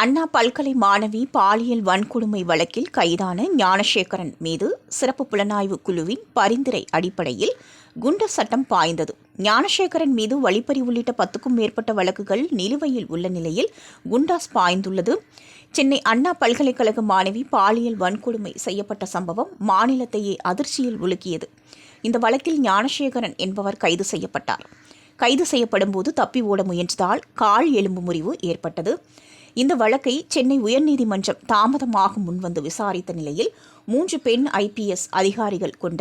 அண்ணா பல்கலை மாணவி பாலியல் வன்கொடுமை வழக்கில் கைதான ஞானசேகரன் மீது சிறப்பு புலனாய்வு குழுவின் பரிந்துரை அடிப்படையில் குண்டர் சட்டம் பாய்ந்தது. ஞானசேகரன் மீது வழிப்பறி உள்ளிட்ட பத்துக்கும் மேற்பட்ட வழக்குகள் நிலுவையில் உள்ள நிலையில் குண்டாஸ் பாய்ந்துள்ளது. சென்னை அண்ணா பல்கலைக்கழக மாணவி பாலியல் வன்கொடுமை செய்யப்பட்ட சம்பவம் மாநிலத்தையே அதிர்ச்சியில் உலுக்கியது. இந்த வழக்கில் ஞானசேகரன் என்பவர் கைது செய்யப்பட்டார். கைது செய்யப்படும் போது தப்பி ஓட முயன்றதால் கால் எலும்பு முறிவு ஏற்பட்டது. இந்த வழக்கை சென்னை உயர்நீதிமன்றம் தாமதமாக முன்வந்து விசாரித்த நிலையில் மூன்று பெண் ஐபிஎஸ் அதிகாரிகள் கொண்ட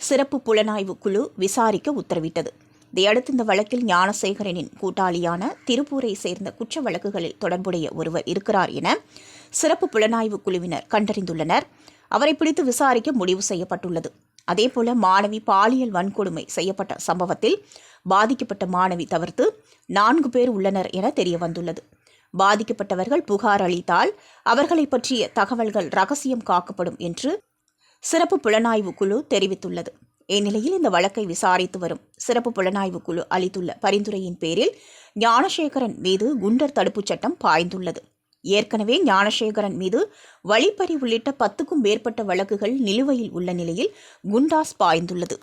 சிறப்பு புலனாய்வு குழு விசாரிக்க உத்தரவிட்டது. இதையடுத்து இந்த வழக்கில் ஞானசேகரனின் கூட்டாளியான திருப்பூரை சேர்ந்த குற்ற வழக்குகளில் தொடர்புடைய ஒருவர் இருக்கிறார் என சிறப்பு புலனாய்வு குழுவினர் கண்டறிந்துள்ளனர். அவரை பிடித்து விசாரிக்க முடிவு செய்யப்பட்டுள்ளது. அதேபோல மாணவி பாலியல் வன்கொடுமை செய்யப்பட்ட சம்பவத்தில் பாதிக்கப்பட்ட மாணவி தவிர்த்து நான்கு பேர் உள்ளனர் என தெரிய வந்துள்ளது பாதிக்கப்பட்டவர்கள் புகார் அளித்தால் அவர்களை பற்றிய தகவல்கள் ரகசியம் காக்கப்படும் என்று சிறப்பு புலனாய்வு குழு தெரிவித்துள்ளது. இந்நிலையில் இந்த வழக்கை விசாரித்து வரும் சிறப்பு புலனாய்வு குழு அளித்துள்ள பரிந்துரையின் பேரில் ஞானசேகரன் மீது குண்டர் தடுப்புச் சட்டம் பாய்ந்துள்ளது. ஏற்கனவே ஞானசேகரன் மீது வழிப்பறி உள்ளிட்ட பத்துக்கும் மேற்பட்ட வழக்குகள் நிலுவையில் உள்ள நிலையில் குண்டாஸ் பாய்ந்துள்ளது.